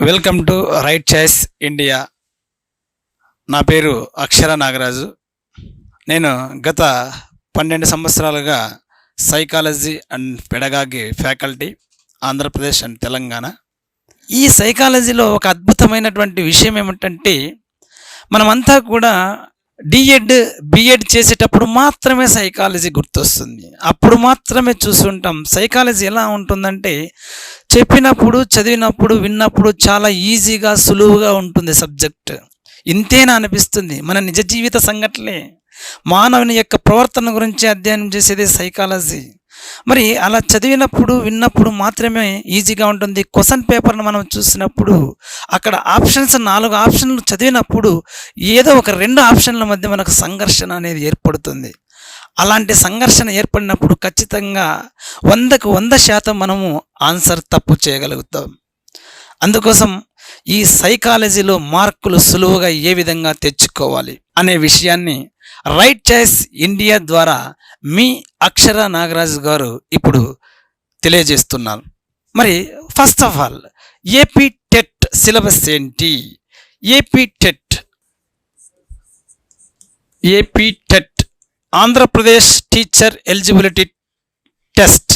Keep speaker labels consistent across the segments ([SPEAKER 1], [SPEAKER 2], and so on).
[SPEAKER 1] Welcome to right choice India. నా పేరు అక్షర నాగరాజు. నేను గత పన్నెండు సంవత్సరాలుగా psychology and pedagogy faculty Andhra Pradesh and Telangana. ఈ సైకాలజీలో ఒక అద్భుతమైనటువంటి విషయం ఏమిటంటే మనమంతా కూడా డిఎడ్ బిఎడ్ చేసేటప్పుడు మాత్రమే సైకాలజీ గుర్తొస్తుంది. అప్పుడు మాత్రమే చూస్తుంటాం సైకాలజీ ఎలా ఉంటుందంటే చెప్పినప్పుడు చదివినప్పుడు విన్నప్పుడు చాలా ఈజీగా సులువుగా ఉంటుంది సబ్జెక్ట్. ఇంతేనా అనిపిస్తుంది? మన నిజ జీవిత సంఘటనలే. మానవుని యొక్క ప్రవర్తన గురించి అధ్యయనం చేసేది సైకాలజీ మరి అలా చదివినప్పుడు విన్నప్పుడు మాత్రమే ఈజీగా ఉంటుంది. క్వశ్చన్ పేపర్ను మనం చూసినప్పుడు అక్కడ ఆప్షన్స్ నాలుగు ఆప్షన్లు చదివినప్పుడు ఏదో ఒక రెండు ఆప్షన్ల మధ్య మనకు సంఘర్షణ అనేది ఏర్పడుతుంది. అలాంటి సంఘర్షణ ఏర్పడినప్పుడు ఖచ్చితంగా వందకు వంద శాతం మనము ఆన్సర్ తప్పు చేయగలుగుతాం. అందుకోసం ఈ సైకాలజీలో మార్కులు సులువుగా ఏ విధంగా తెచ్చుకోవాలి అనే విషయాన్ని రైట్ చాయిస్ ఇండియా ద్వారా మీ అక్షర నాగరాజు గారు ఇప్పుడు తెలియజేస్తున్నారు. మరి first of all AP TET syllabus ఏంటి? AP TET AP TET Andhra Pradesh teacher eligibility test.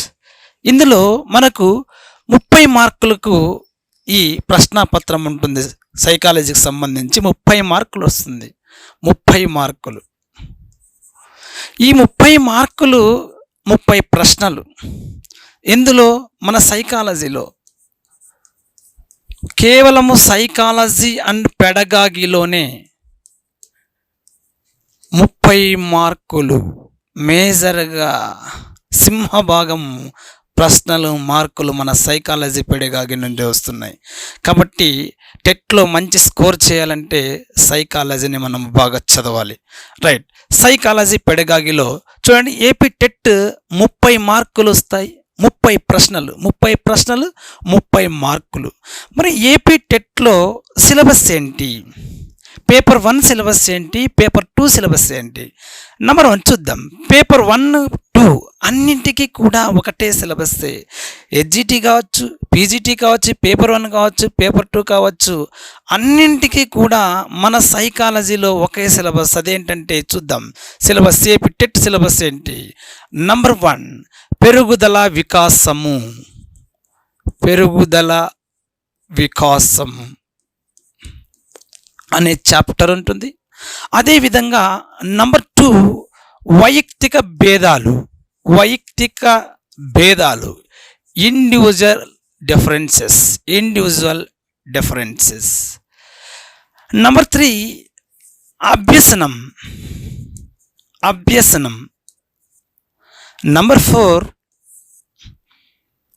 [SPEAKER 1] ఇందులో మనకు ముప్పై మార్కులకు ఈ ప్రశ్నాపత్రం ఉంటుంది. సైకాలజీకి సంబంధించి ముప్పై మార్కులు వస్తుంది. ముప్పై మార్కులు. ఈ ముప్పై మార్కులు ముప్పై ప్రశ్నలు. ఇందులో మన సైకాలజీలో. కేవలము సైకాలజీ అండ్ పెడగాగిలోనే ముప్పై మార్కులు మేజర్గా సింహభాగం ప్రశ్నలు మార్కులు మన సైకాలజీ పెడగాగి నుండి వస్తున్నాయి. కాబట్టి టెట్లో మంచి స్కోర్ చేయాలంటే సైకాలజీని మనం బాగా చదవాలి. రైట్. సైకాలజీ పెడగాగిలో చూడండి ఏపీ టెట్ ముప్పై మార్కులు వస్తాయి. ముప్పై ప్రశ్నలు ముప్పై ప్రశ్నలు ముప్పై మార్కులు. మరి ఏపీ టెట్లో సిలబస్ ఏంటి? పేపర్ వన్ సిలబస్ ఏంటి? పేపర్ టూ సిలబస్ ఏంటి? నెంబర్ వన్ చూద్దాం. పేపర్ వన్ టూ అన్నింటికి కూడా ఒకటే సిలబస్. హెచ్జిటి కావచ్చు పీజీటీ కావచ్చు పేపర్ వన్ కావచ్చు పేపర్ టూ కావచ్చు అన్నింటికి కూడా మన సైకాలజీలో ఒకే సిలబస్. అదేంటంటే చూద్దాం. సిలబస్ ఏపీ టెట్ సిలబస్ ఏంటి? నంబర్ వన్ పెరుగుదల వికాసము. పెరుగుదల వికాసం అనే చాప్టర్ ఉంటుంది. అదేవిధంగా నంబర్ టూ వైయక్తిక భేదాలు. వైయక్తిక భేదాలు individual differences individual differences number three అభ్యసనం అభ్యసనం. నంబర్ ఫోర్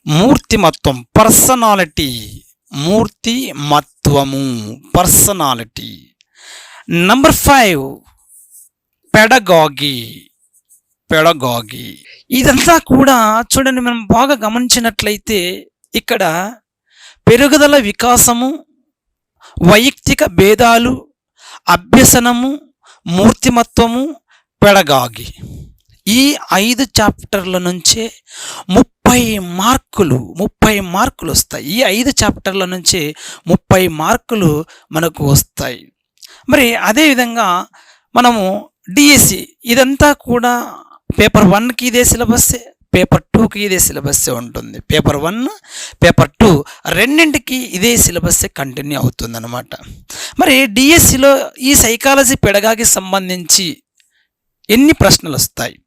[SPEAKER 1] మూర్తిమత్వం పర్సనాలిటీ మూర్తి మత్వము personality number five pedagogy pedagogy. ఇదంతా కూడా చూడండి మనం బాగా గమనించినట్లయితే ఇక్కడ పెరుగుదల వికాసము వైయక్తిక భేదాలు అభ్యసనము మూర్తిమత్వము పెడగాగి. ఈ ఐదు చాప్టర్ల నుంచే ముప్పై మార్కులు ముప్పై మార్కులు వస్తాయి. ఈ ఐదు చాప్టర్ల నుంచే ముప్పై మార్కులు మనకు వస్తాయి. మరి అదేవిధంగా మనము డిఎస్సి ఇదంతా కూడా పేపర్ వన్కి ఇదే సిలబస్సే పేపర్ టూకి ఇదే సిలబస్సే ఉంటుంది. పేపర్ వన్ పేపర్ టూ రెండింటికి ఇదే సిలబస్సే కంటిన్యూ అవుతుందన్నమాట. మరి డిఎస్సిలో ఈ సైకాలజీ పెడగాకి సంబంధించి ఎన్ని ప్రశ్నలు వస్తాయి?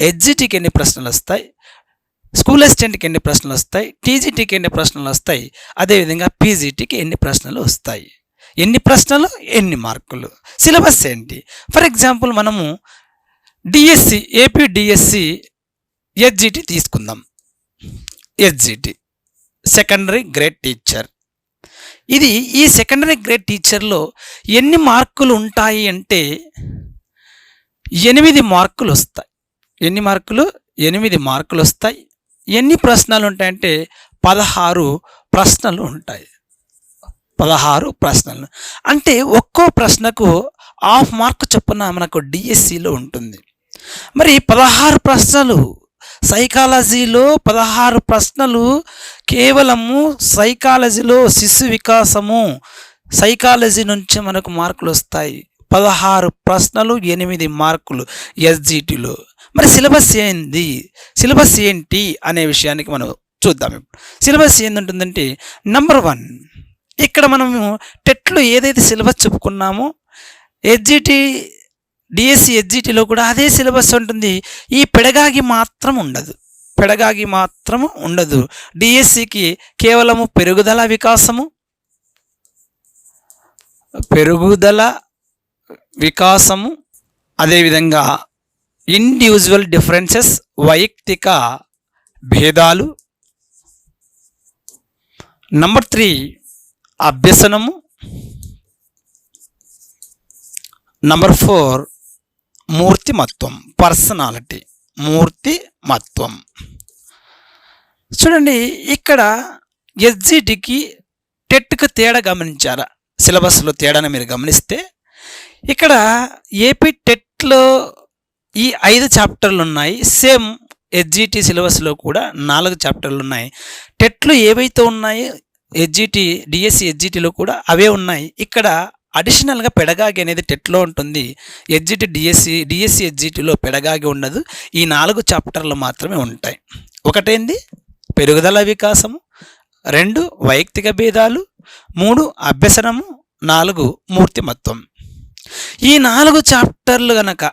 [SPEAKER 1] ఎగ్జిటీకి ఎన్ని ప్రశ్నలు వస్తాయి? స్కూల్ అసిస్టెంట్కి ఎన్ని ప్రశ్నలు వస్తాయి? టీజీటీకి ఎన్ని ప్రశ్నలు వస్తాయి? అదేవిధంగా పీజీటీకి ఎన్ని ప్రశ్నలు వస్తాయి? ఎన్ని ప్రశ్నలు ఎన్ని మార్కులు? సిలబస్ ఏంటి? ఫర్ ఎగ్జాంపుల్ మనము డిఎస్సి ఏపీ డిఎస్సి హెచ్జిటి తీసుకుందాం. SGT secondary grade teacher. ఇది ఈ సెకండరీ గ్రేడ్ టీచర్లో ఎన్ని మార్కులు ఉంటాయి అంటే ఎనిమిది మార్కులు వస్తాయి. ఎన్ని మార్కులు? ఎనిమిది మార్కులు వస్తాయి. ఎన్ని ప్రశ్నలు ఉంటాయంటే పదహారు ప్రశ్నలు ఉంటాయి. పదహారు ప్రశ్నలు. అంటే ఒక్కో ప్రశ్నకు హాఫ్ మార్క్ చొప్పున మనకు డిఎస్సిలో ఉంటుంది. మరి పదహారు ప్రశ్నలు సైకాలజీలో పదహారు ప్రశ్నలు కేవలము సైకాలజీలో శిశు వికాసము. సైకాలజీ నుంచి మనకు మార్కులు వస్తాయి. పదహారు ప్రశ్నలు ఎనిమిది మార్కులు ఎస్జిటిలో. మరి సిలబస్ ఏంది? సిలబస్ ఏంటి అనే విషయానికి మనం చూద్దాం ఇప్పుడు. సిలబస్ ఏంటుందంటే నంబర్ వన్. ఇక్కడ మనము టెట్లో ఏదైతే సిలబస్ చెప్పుకున్నామో ఎస్జిటి డిఎస్సి ఎస్జిటిలో కూడా అదే సిలబస్ ఉంటుంది. ఈ పెడగాగి మాత్రం ఉండదు. పెడగాగి మాత్రం ఉండదు. డిఎస్సికి కేవలము పెరుగుదల వికాసము పెరుగుదల వికాసము అదేవిధంగా ఇండివిజువల్ డిఫరెన్సెస్ వైయక్తిక భేదాలు. నంబర్ త్రీ అభ్యసనము. నంబర్ ఫోర్ మూర్తిమత్వం పర్సనాలిటీ మూర్తిమత్వం. చూడండి ఇక్కడ ఎస్జిటికి టెట్కి తేడా గమనించారా సిలబస్లో తేడాను మీరు గమనిస్తే. ఇక్కడ ఏపీ టెట్లో ఈ ఐదు చాప్టర్లు ఉన్నాయి సేమ్ ఎస్జిటి సిలబస్లో కూడా నాలుగు చాప్టర్లు ఉన్నాయి టెట్లు ఏవైతే ఉన్నాయో ఎస్జిటి డిఎస్సి ఎస్జిటిలో కూడా అవే ఉన్నాయి. ఇక్కడ అడిషనల్గా పెడగాగి అనేది టెట్లో ఉంటుంది. ఎస్జిటి డిఎస్సి డిఎస్సి ఎస్జిటిలో పెడగాగి ఉండదు. ఈ నాలుగు చాప్టర్లు మాత్రమే ఉంటాయి. ఒకటేంది? పెరుగుదల వికాసము. రెండు వైయక్తిక భేదాలు. మూడు అభ్యసనము. నాలుగు మూర్తిమత్వం. ఈ నాలుగు చాప్టర్లు గనక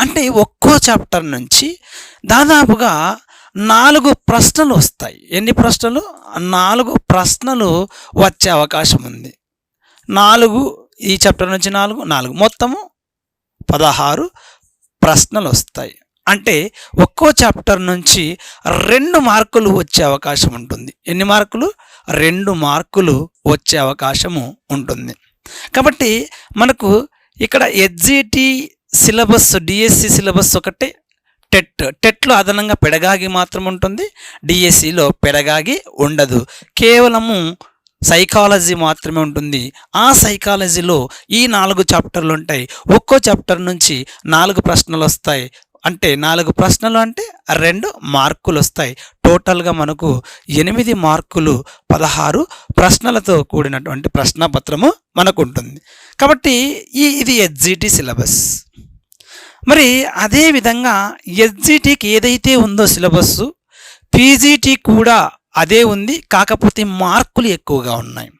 [SPEAKER 1] అంటే ఒక్కో చాప్టర్ నుంచి దాదాపుగా నాలుగు ప్రశ్నలు వస్తాయి. ఎన్ని ప్రశ్నలు? నాలుగు ప్రశ్నలు వచ్చే అవకాశం ఉంది. నాలుగు ఈ చాప్టర్ నుంచి నాలుగు నాలుగు. మొత్తము పదహారు ప్రశ్నలు వస్తాయి అంటే ఒక్కో చాప్టర్ నుంచి రెండు మార్కులు వచ్చే అవకాశం ఉంటుంది. ఎన్ని మార్కులు? రెండు మార్కులు వచ్చే అవకాశము ఉంటుంది. కాబట్టి మనకు ఇక్కడ ఎడ్జిటి సిలబస్ డిఎస్సి సిలబస్ ఒకటే టెట్. టెట్లో అదనంగా పెడగాగి మాత్రం ఉంటుంది. డిఎస్సిలో పెడగాగి ఉండదు. కేవలము సైకాలజీ మాత్రమే ఉంటుంది. ఆ సైకాలజీలో ఈ నాలుగు చాప్టర్లు ఉంటాయి. ఒక్కో చాప్టర్ నుంచి నాలుగు ప్రశ్నలు వస్తాయి. అంటే నాలుగు ప్రశ్నలు అంటే రెండు మార్కులు వస్తాయి. టోటల్గా మనకు ఎనిమిది మార్కులు పదహారు ప్రశ్నలతో కూడినటువంటి ప్రశ్నపత్రము మనకు ఉంటుంది కాబట్టి ఈ ఇది ఎస్జిటి సిలబస్ మరి అదే విధంగా ఎస్జిటికి ఏదైతే ఉందో సిలబస్ పీజీటీ కూడా అదే ఉంది. కాకపోతే మార్కులు ఎక్కువగా ఉన్నాయి.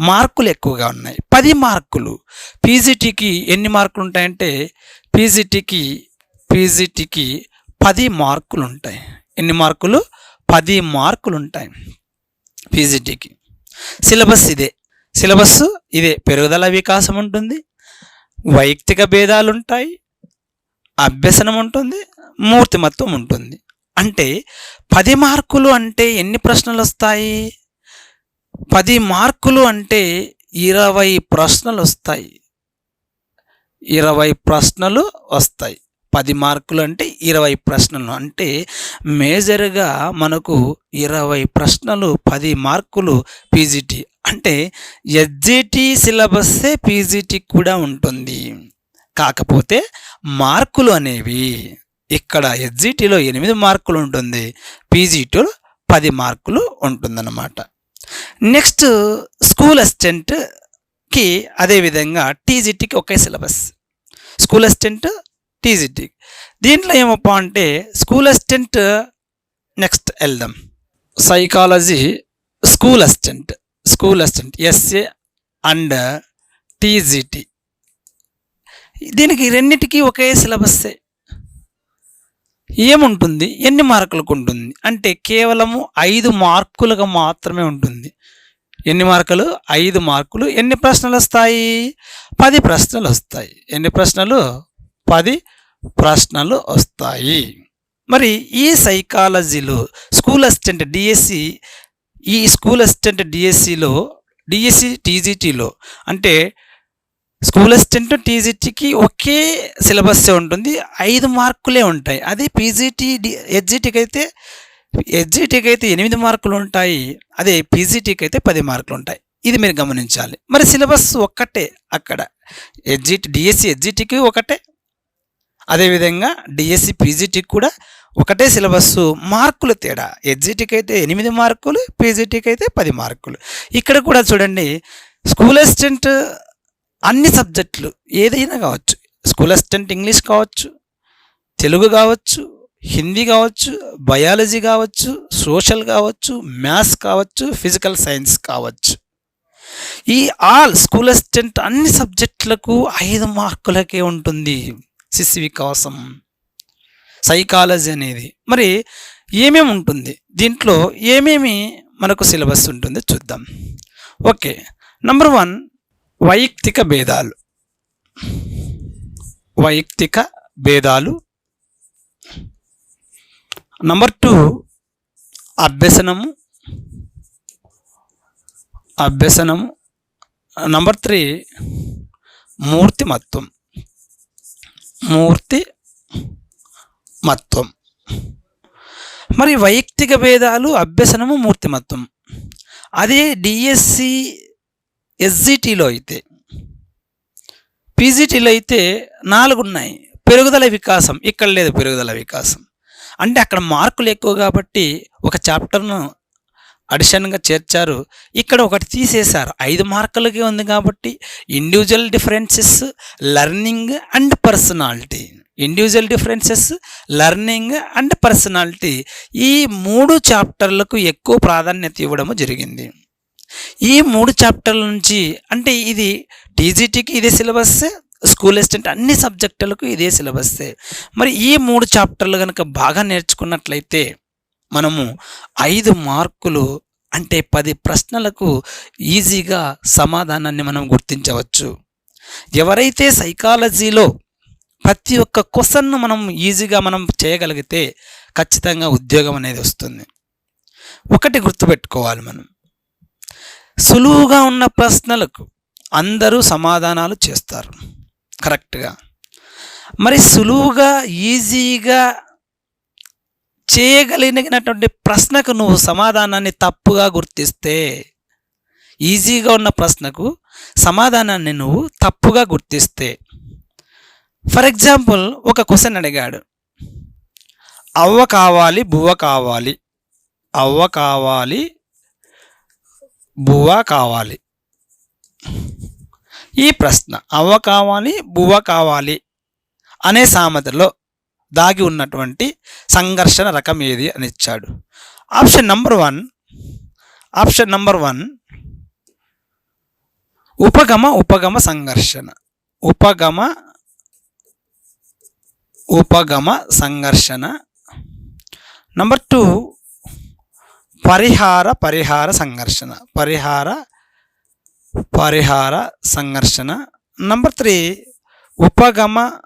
[SPEAKER 1] మార్కులు ఎక్కువగా ఉన్నాయి. పది మార్కులు. పీజీటీకి ఎన్ని మార్కులు ఉంటాయంటే పీజీటీకి పీజీటీకి పది మార్కులు ఉంటాయి. ఎన్ని మార్కులు? పది మార్కులు ఉంటాయి పీజీటీకి. సిలబస్ ఇదే. సిలబస్ ఇదే. పెరుగుదల వికాసం ఉంటుంది. వైయక్తిక భేదాలు ఉంటాయి. అభ్యసనం ఉంటుంది. మూర్తిమత్వం ఉంటుంది. అంటే పది మార్కులు అంటే ఎన్ని ప్రశ్నలు వస్తాయి పది మార్కులు అంటే ఇరవై ప్రశ్నలు వస్తాయి ఇరవై ప్రశ్నలు వస్తాయి. పది మార్కులు అంటే ఇరవై ప్రశ్నలు. అంటే మేజర్గా మనకు ఇరవై ప్రశ్నలు పది మార్కులు పీజీటీ. అంటే ఎస్జిటి సిలబస్సే పీజీటీ కూడా ఉంటుంది. కాకపోతే మార్కులు అనేవి ఇక్కడ ఎస్జిటిలో ఎనిమిది మార్కులు ఉంటుంది పీజీటీలో పది మార్కులు ఉంటుందన్నమాట. నెక్స్ట్ స్కూల్ అసిస్టెంట్కి అదేవిధంగా టీజీటీకి ఒకే సిలబస్ స్కూల్ అసిస్టెంట్ టీజీటీ దీంట్లో ఏమప్పా అంటే స్కూల్ అసిస్టెంట్ నెక్స్ట్ వెళ్దాం. Psychology school assistant school assistant SA and TGT దీనికి రెండింటికి ఒకే సిలబస్సే ఏముంటుంది? ఎన్ని మార్కులకు ఉంటుంది అంటే కేవలము ఐదు మార్కులుగా మాత్రమే ఉంటుంది. ఎన్ని మార్కులు? ఐదు మార్కులు. ఎన్ని ప్రశ్నలు వస్తాయి పది ప్రశ్నలు వస్తాయి ఎన్ని ప్రశ్నలు? పది ప్రశ్నలు వస్తాయి మరి ఈ సైకాలజీలో స్కూల్ అసిస్టెంట్ డిఎస్సి ఈ స్కూల్ అసిస్టెంట్ డిఎస్సిలో డిఎస్సి టీజీటీలో అంటే స్కూల్ అసిస్టెంట్ టీజీటీకి ఒకే సిలబస్ ఉంటుంది. ఐదు మార్కులే ఉంటాయి. అదే పీజీటీ హెచ్జిటీకి అయితే హెచ్జిటీకి అయితే ఎనిమిది మార్కులు ఉంటాయి. అదే పీజీటీకి అయితే పది మార్కులు ఉంటాయి. ఇది మీరు గమనించాలి. మరి సిలబస్ ఒక్కటే అక్కడ. హెచ్జిటి డిఎస్సి హెచ్జిటీకి ఒకటే. అదేవిధంగా డిఎస్సి పీజీటీకి కూడా ఒకటే సిలబస్ మార్కులు తేడా. ఎగ్జిట్కి అయితే ఎనిమిది మార్కులు పీజీటీకి అయితే పది మార్కులు. ఇక్కడ కూడా చూడండి. స్కూల్ అసిస్టెంట్ అన్ని సబ్జెక్టులు ఏదైనా కావచ్చు. స్కూల్ అసిస్టెంట్ ఇంగ్లీష్ కావచ్చు తెలుగు కావచ్చు హిందీ కావచ్చు బయాలజీ కావచ్చు సోషల్ కావచ్చు మ్యాథ్స్ కావచ్చు ఫిజికల్ సైన్స్ కావచ్చు. ఈ ఆల్ స్కూల్ అసిస్టెంట్ అన్ని సబ్జెక్టులకు ఐదు మార్కులకే ఉంటుంది శిశు వికాసం. సైకాలజీ అనేది. మరి ఏమేమి ఉంటుంది? దీంట్లో ఏమేమి మనకు సిలబస్ ఉంటుందో చూద్దాం. ఓకే. నంబర్ వన్ వైయక్తిక భేదాలు. వైయక్తిక భేదాలు. నంబర్ టూ అభ్యసనము. అభ్యసనము. నంబర్ త్రీ మూర్తిమత్వం. మూర్తి మత్వం మరి వైయక్తిక భేదాలు అభ్యసనము మూర్తిమత్వం. అదే డిఎస్సి ఎస్జిటిలో అయితే పీజీటీలో అయితే నాలుగు ఉన్నాయి పెరుగుదల వికాసం ఇక్కడ లేదు పెరుగుదల వికాసం. అంటే అక్కడ మార్కులు ఎక్కువ కాబట్టి ఒక చాప్టర్ను అడిషన్గా చేర్చారు. ఇక్కడ ఒకటి తీసేశారు. ఐదు మార్కులకే ఉంది కాబట్టి individual differences learning and personality individual differences learning and personality ఈ మూడు చాప్టర్లకు ఎక్కువ ప్రాధాన్యత ఇవ్వడము జరిగింది. ఈ మూడు చాప్టర్ల నుంచి అంటే ఇది టీజీటీకి ఇదే సిలబస్ స్కూల్ అసిస్టెంట్ అన్ని సబ్జెక్టులకు ఇదే సిలబస్సే మరి ఈ మూడు చాప్టర్లు కనుక బాగా నేర్చుకున్నట్లయితే మనము ఐదు మార్కులు అంటే పది ప్రశ్నలకు ఈజీగా సమాధానాన్ని మనం గుర్తించవచ్చు. ఎవరైతే సైకాలజీలో ప్రతి ఒక్క క్వశ్చన్ను మనం ఈజీగా మనం చేయగలిగితే ఖచ్చితంగా ఉద్యోగం అనేది వస్తుంది. ఒకటి గుర్తుపెట్టుకోవాలి మనం. సులువుగా ఉన్న ప్రశ్నలకు అందరూ సమాధానాలు చేస్తారు. కరెక్ట్గా. మరి సులువుగా ఈజీగా చేయగలిగినటువంటి ప్రశ్నకు నువ్వు సమాధానాన్ని తప్పుగా గుర్తిస్తే ఈజీగా ఉన్న ప్రశ్నకు సమాధానాన్ని నువ్వు తప్పుగా గుర్తిస్తే. ఫర్ ఎగ్జాంపుల్ ఒక క్వశ్చన్ అడిగాడు. అవ్వ కావాలి బువ్వ కావాలి అవ్వ కావాలి బువ్వ కావాలి. ఈ ప్రశ్న అవ్వ కావాలి బువ్వ కావాలి అనే సామెతలో దాగి ఉన్నటువంటి సంఘర్షణ రకం ఏది అని ఇచ్చాడు. Option number one option number one ఉపగమ ఉపగమ సంఘర్షణ. ఉపగమ ఉపగమ సంఘర్షణ. నంబర్ టూ పరిహార పరిహార సంఘర్షణ. పరిహార పరిహార సంఘర్షణ. నంబర్ త్రీ ఉపగమ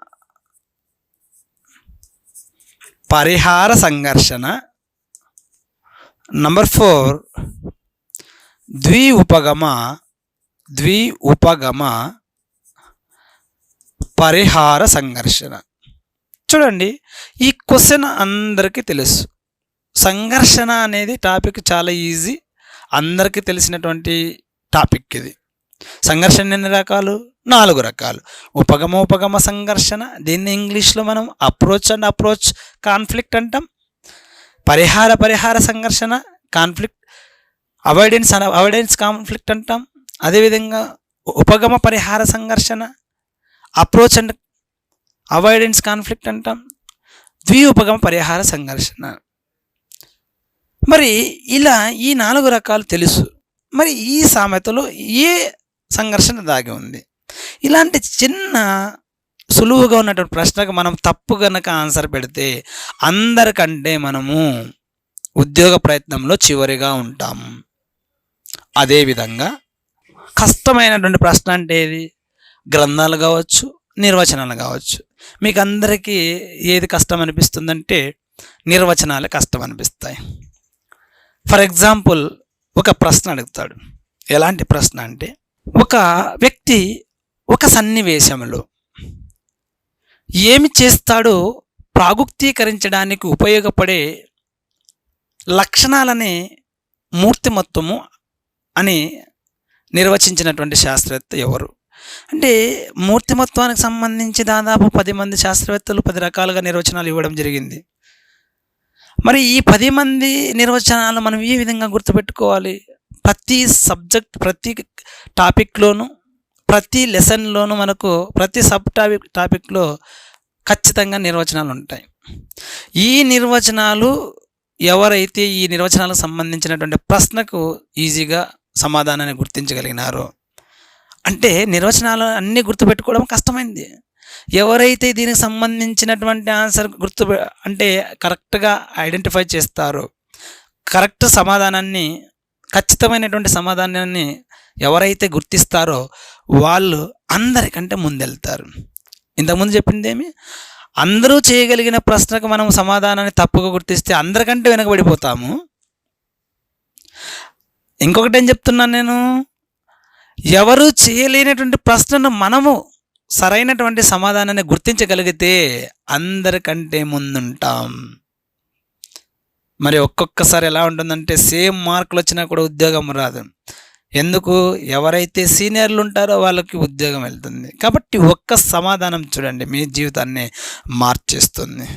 [SPEAKER 1] పరిహార సంఘర్షణ. నంబర్ ఫోర్ ద్వి ఉపగమ ద్వి ఉపగమ పరిహార సంఘర్షణ. చూడండి ఈ క్వశ్చన్ అందరికీ తెలుసు. సంఘర్షణ అనేది టాపిక్ చాలా ఈజీ. అందరికీ తెలిసినటువంటి టాపిక్ ఇది. సంఘర్షణ ఎన్ని రకాలు? నాలుగు రకాలు. ఉపగమ ఉపగమ సంఘర్షణ దీన్ని ఇంగ్లీష్లో మనం అప్రోచ్ అండ్ అప్రోచ్ కాన్ఫ్లిక్ట్ అంటాం. పరిహార పరిహార సంఘర్షణ కాన్ఫ్లిక్ట్ అవాయిడెన్స్ అవాయిడెన్స్ కాన్ఫ్లిక్ట్ అంటాం. అదేవిధంగా ఉపగమ పరిహార సంఘర్షణ అప్రోచ్ అండ్ అవాయిడెన్స్ కాన్ఫ్లిక్ట్ అంటాం. ద్వి ఉపగమ పరిహార సంఘర్షణ. మరి ఇలా ఈ నాలుగు రకాలు తెలుసు. మరి ఈ సామెతలో ఏ సంఘర్షణ దాగి ఉంది? ఇలాంటి చిన్న సులువుగా ఉన్నటువంటి ప్రశ్నకు మనం తప్పు కనుక ఆన్సర్ పెడితే అందరికంటే మనము ఉద్యోగ ప్రయత్నంలో చివరిగా ఉంటాం. అదేవిధంగా కష్టమైనటువంటి ప్రశ్న అంటే ఏది? గ్రంథాలు కావచ్చు నిర్వచనాలు కావచ్చు. మీకు అందరికీ ఏది కష్టం అనిపిస్తుందంటే నిర్వచనాలే కష్టం అనిపిస్తాయి ఫర్ ఎగ్జాంపుల్ ఒక ప్రశ్న అడుగుతాడు. ఎలాంటి ప్రశ్న అంటే ఒక వ్యక్తి ఒక సన్నివేశంలో ఏమి చేస్తాడో ప్రాగుక్తీకరించడానికి ఉపయోగపడే లక్షణాలని మూర్తిమత్వము అని నిర్వచించినటువంటి శాస్త్రవేత్త ఎవరు? అంటే మూర్తిమత్వానికి సంబంధించి దాదాపు పది మంది శాస్త్రవేత్తలు పది రకాలుగా నిర్వచనాలు ఇవ్వడం జరిగింది. మరి ఈ పది మంది నిర్వచనాలు మనం ఏ విధంగా గుర్తుపెట్టుకోవాలి? ప్రతి సబ్జెక్ట్ ప్రతి టాపిక్లోనూ ప్రతి లెసన్లోనూ మనకు ప్రతి సబ్ టాపిక్ టాపిక్లో ఖచ్చితంగా నిర్వచనాలు ఉంటాయి. ఈ నిర్వచనాలు ఎవరైతే ఈ నిర్వచనాలకు సంబంధించినటువంటి ప్రశ్నకు ఈజీగా సమాధానాన్ని గుర్తించగలిగినారో అంటే నిర్వచనాలు అన్నీ గుర్తుపెట్టుకోవడం కష్టమైంది. ఎవరైతే దీనికి సంబంధించినటువంటి ఆన్సర్ గుర్తు అంటే కరెక్ట్గా ఐడెంటిఫై చేస్తారో కరెక్ట్ సమాధానాన్ని ఖచ్చితమైనటువంటి సమాధానాన్ని ఎవరైతే గుర్తిస్తారో వాళ్ళు అందరికంటే ముందెళ్తారు. ఇంతకుముందు చెప్పింది ఏమి? అందరూ చేయగలిగిన ప్రశ్నకు మనం సమాధానాన్ని తప్పుగా గుర్తిస్తే అందరికంటే వెనకబడిపోతాము. ఇంకొకటి ఏం చెప్తున్నాను నేను? ఎవరు చేయలేనటువంటి ప్రశ్నను మనము సరైనటువంటి సమాధానాన్ని గుర్తించగలిగితే అందరికంటే ముందుంటాం. మరి ఒక్కొక్కసారి ఎలా ఉంటుందంటే సేమ్ మార్కులు వచ్చినా కూడా ఉద్యోగం రాదు. ఎందుకు? ఎవరైతే సీనియర్లు ఉంటారో వాళ్ళకి ఉద్యోగం వెళ్తుంది. కాబట్టి ఒక్క సమాధానం చూడండి మీ జీవితాన్ని మార్చేస్తుంది.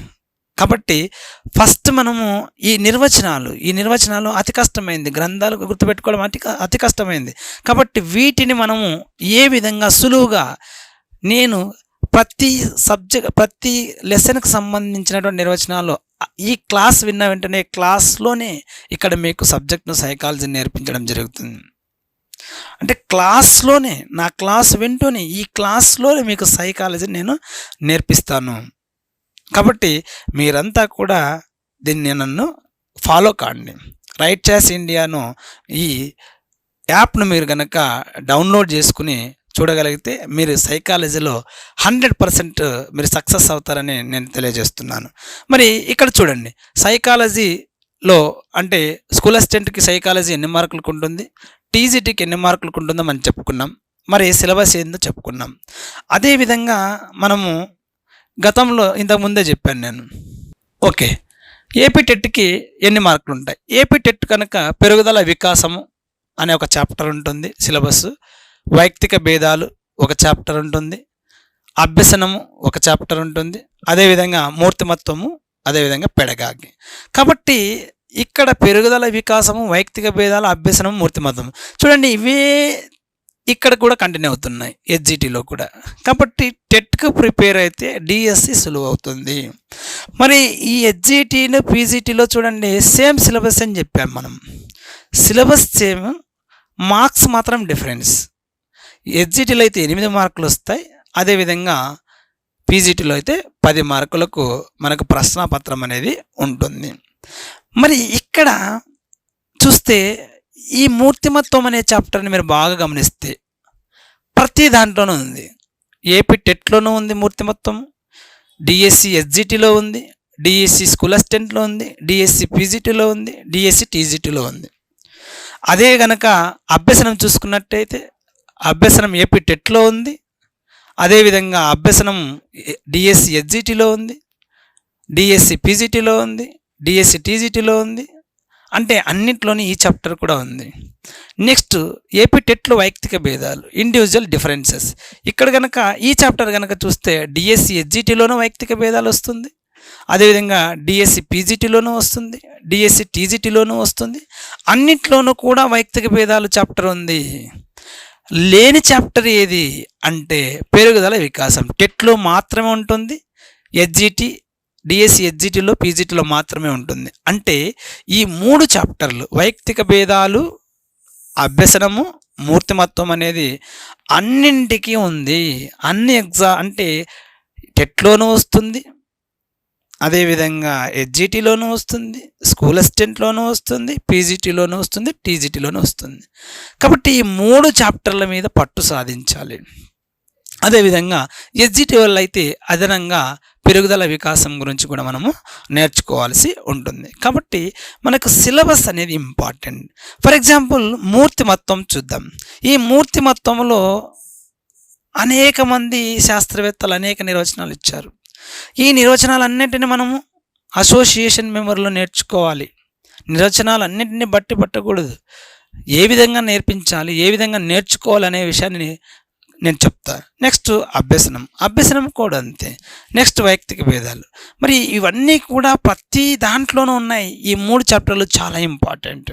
[SPEAKER 1] కాబట్టి ఫస్ట్ మనము ఈ నిర్వచనాలు ఈ నిర్వచనాలు అతి కష్టమైంది. గ్రంథాలు గుర్తుపెట్టుకోవడం అతి అతి కష్టమైంది. కాబట్టి వీటిని మనము ఏ విధంగా సులువుగా నేను ప్రతి సబ్జెక్ట్ ప్రతి లెసన్కి సంబంధించినటువంటి నిర్వచనాలు ఈ క్లాస్ విన్న వెంటనే క్లాస్లోనే ఇక్కడ మీకు సబ్జెక్ట్ను సైకాలజీ నేర్పించడం జరుగుతుంది. అంటే క్లాస్లోనే నా క్లాస్ వింటూనే ఈ క్లాస్లోనే మీకు సైకాలజీ నేను నేర్పిస్తాను. కాబట్టి మీరంతా కూడా దీన్ని నన్ను ఫాలో కాండి. రైట్ చాస్ ఇండియాను ఈ యాప్ను మీరు కనుక డౌన్లోడ్ చేసుకుని చూడగలిగితే మీరు సైకాలజీలో హండ్రెడ్ పర్సెంట్ మీరు సక్సెస్ అవుతారని నేను తెలియజేస్తున్నాను. మరి ఇక్కడ చూడండి సైకాలజీలో అంటే స్కూల్ అసిస్టెంట్కి సైకాలజీ ఎన్ని మార్కులకు ఉంటుంది టీజీటీకి ఎన్ని మార్కులకు ఉంటుందో మనం చెప్పుకున్నాం మరి సిలబస్ ఏందో చెప్పుకున్నాం. అదేవిధంగా మనము గతంలో ఇంతకుముందే చెప్పాను నేను. ఓకే ఏపీ టెట్కి ఎన్ని మార్కులు ఉంటాయి? ఏపీ టెట్ కనుక పెరుగుదల వికాసము అనే ఒక చాప్టర్ ఉంటుంది సిలబస్. వైయక్తిక భేదాలు ఒక చాప్టర్ ఉంటుంది. అభ్యసనము ఒక చాప్టర్ ఉంటుంది. అదేవిధంగా మూర్తిమత్వము అదేవిధంగా పెడగాగి కాబట్టి ఇక్కడ పెరుగుదల వికాసము వైయక్తిక భేదాలు అభ్యసనం మూర్తిమత్వం చూడండి ఇవే ఇక్కడ కూడా కంటిన్యూ అవుతున్నాయి హెచ్జిటిలో కూడా. కాబట్టి టెట్కు ప్రిపేర్ అయితే డిఎస్సి సులువు అవుతుంది. మరి ఈ హెచ్జిటిలో పీజీటీలో చూడండి సేమ్ సిలబస్ అని చెప్పాం మనం. సిలబస్ సేమ్ మార్క్స్ మాత్రం డిఫరెన్స్. హెచ్జిటిలో అయితే ఎనిమిది మార్కులు వస్తాయి. అదేవిధంగా పీజీటీలో అయితే పది మార్కులకు మనకు ప్రశ్నాపత్రం అనేది ఉంటుంది. మరి ఇక్కడ చూస్తే ఈ మూర్తిమత్వం అనే చాప్టర్ని మీరు బాగా గమనిస్తే ప్రతి దాంట్లోనూ ఉంది. ఏపీ టెట్లోనూ ఉంది మూర్తిమత్వం డిఎస్సి ఎస్జిటిలో ఉంది డిఎస్సి స్కూల్ అసిస్టెంట్లో ఉంది డిఎస్సి పీజీటీలో ఉంది డిఎస్సి టీజీటీలో ఉంది. అదే గనక అభ్యసనం చూసుకున్నట్టయితే అభ్యసనం ఏపీ టెట్లో ఉంది. అదేవిధంగా అభ్యసనం డిఎస్సి ఎస్జిటిలో ఉంది. డిఎస్సి పీజీటీలో ఉంది. డిఎస్సి టీజీటీలో ఉంది. అంటే అన్నిట్లోని ఈ చాప్టర్ కూడా ఉంది. నెక్స్ట్ ఏపీ టెట్లో వైయక్తిక భేదాలు ఇండివిజువల్ డిఫరెన్సెస్ ఇక్కడ కనుక ఈ చాప్టర్ కనుక చూస్తే డిఎస్సి ఎస్జిటిలోనూ వైయక్తిక భేదాలు వస్తుంది. అదేవిధంగా డిఎస్సి పీజీటీలోనూ వస్తుంది. డిఎస్సి టీజీటీలోనూ వస్తుంది. అన్నిట్లోనూ కూడా వైయక్తిక భేదాలు చాప్టర్ ఉంది. లేని చాప్టర్ ఏది అంటే పెరుగుదల వికాసం. టెట్లో మాత్రమే ఉంటుంది ఎస్జిటి డిఎస్సి ఎస్జిటిలో పీజీటీలో మాత్రమే ఉంటుంది. అంటే ఈ మూడు చాప్టర్లు వైయక్తిక భేదాలు అభ్యసనము మూర్తిమత్వం అనేది అన్నింటికీ ఉంది. అన్ని ఎగ్జా అంటే టెట్లోనూ వస్తుంది అదేవిధంగా ఎస్జిటీలోనూ వస్తుంది స్కూల్ అసిస్టెంట్లోనూ వస్తుంది పీజీటీలోనూ వస్తుంది టీజీటీలోనూ వస్తుంది. కాబట్టి ఈ మూడు చాప్టర్ల మీద పట్టు సాధించాలి. అదేవిధంగా ఎస్జిటి వల్ల అయితే అదనంగా పెరుగుదల వికాసం గురించి కూడా మనము నేర్చుకోవాల్సి ఉంటుంది. కాబట్టి మనకు సిలబస్ అనేది ఇంపార్టెంట్. ఫర్ ఎగ్జాంపుల్ మూర్తిమత్వం చూద్దాం. ఈ మూర్తిమత్వంలో అనేక మంది శాస్త్రవేత్తలు అనేక నిర్వచనాలు ఇచ్చారు. ఈ నిర్వచనాలన్నింటినీ మనము అసోసియేషన్ మెంబర్లో నేర్చుకోవాలి. నిర్వచనాలన్నింటినీ బట్టి పట్టకూడదు. ఏ విధంగా నేర్పించాలి ఏ విధంగా నేర్చుకోవాలి అనే విషయాన్ని నేను చెప్తా. నెక్స్ట్ అభ్యసనం. అభ్యసనం కూడా అంతే. నెక్స్ట్ వైయక్తిక భేదాలు. మరి ఇవన్నీ కూడా ప్రతి దాంట్లోనూ ఉన్నాయి. ఈ మూడు చాప్టర్లు చాలా ఇంపార్టెంట్.